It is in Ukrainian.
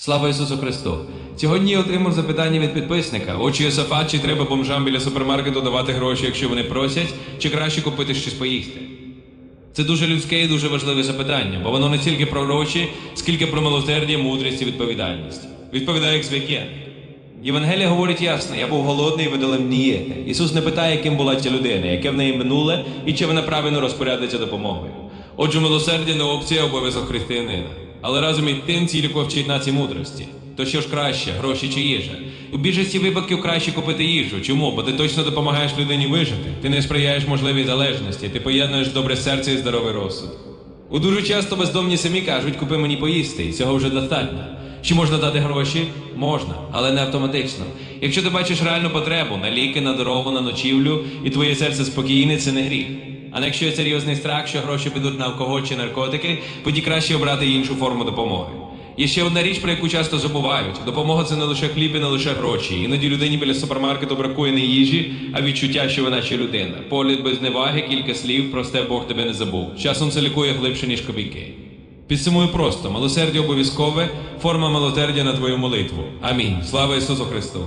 Слава Ісусу Христу! Сьогодні я отримав запитання від підписника. Очі Йосафат, чи треба бомжам біля супермаркету давати гроші, якщо вони просять, чи краще купити щось поїсти? Це дуже людське і дуже важливе запитання, бо воно не тільки про гроші, скільки про милосердя, мудрість і відповідальність. Відповідає як звикє. Євангелія говорить ясно, я був голодний, і ви дали мені їсти. Ісус не питає, яким була ця людина, яке в неї минуле і чи вона правильно розпорядиться допомогою. Отже, милосердя не опція, обов'язок християнина. Але разом із тим ціліко вчить нації мудрості. То що ж краще, гроші чи їжа? У більшості випадків краще купити їжу. Чому? Бо ти точно допомагаєш людині вижити. Ти не сприяєш можливій залежності, ти поєднуєш добре серце і здоровий розсуд. У дуже часто бездомні самі кажуть, купи мені поїсти, і цього вже достатньо. Чи можна дати гроші? Можна, але не автоматично. Якщо ти бачиш реальну потребу на ліки, на дорогу, на ночівлю, і твоє серце спокійне, це не гріх. А якщо є серйозний страх, що гроші підуть на алкоголь чи наркотики, тоді краще обрати іншу форму допомоги. Є ще одна річ, про яку часто забувають: допомога це не лише хліб і не лише гроші. Іноді людині біля супермаркету бракує не їжі, а відчуття, що вона ще людина. Погляд без неваги, кілька слів, просте Бог тебе не забув. Часом це лікує глибше, ніж копійки. Підсумую просто: милосердя обов'язкове, форма милосердя на твою молитву. Амінь. Слава Ісусу Христу!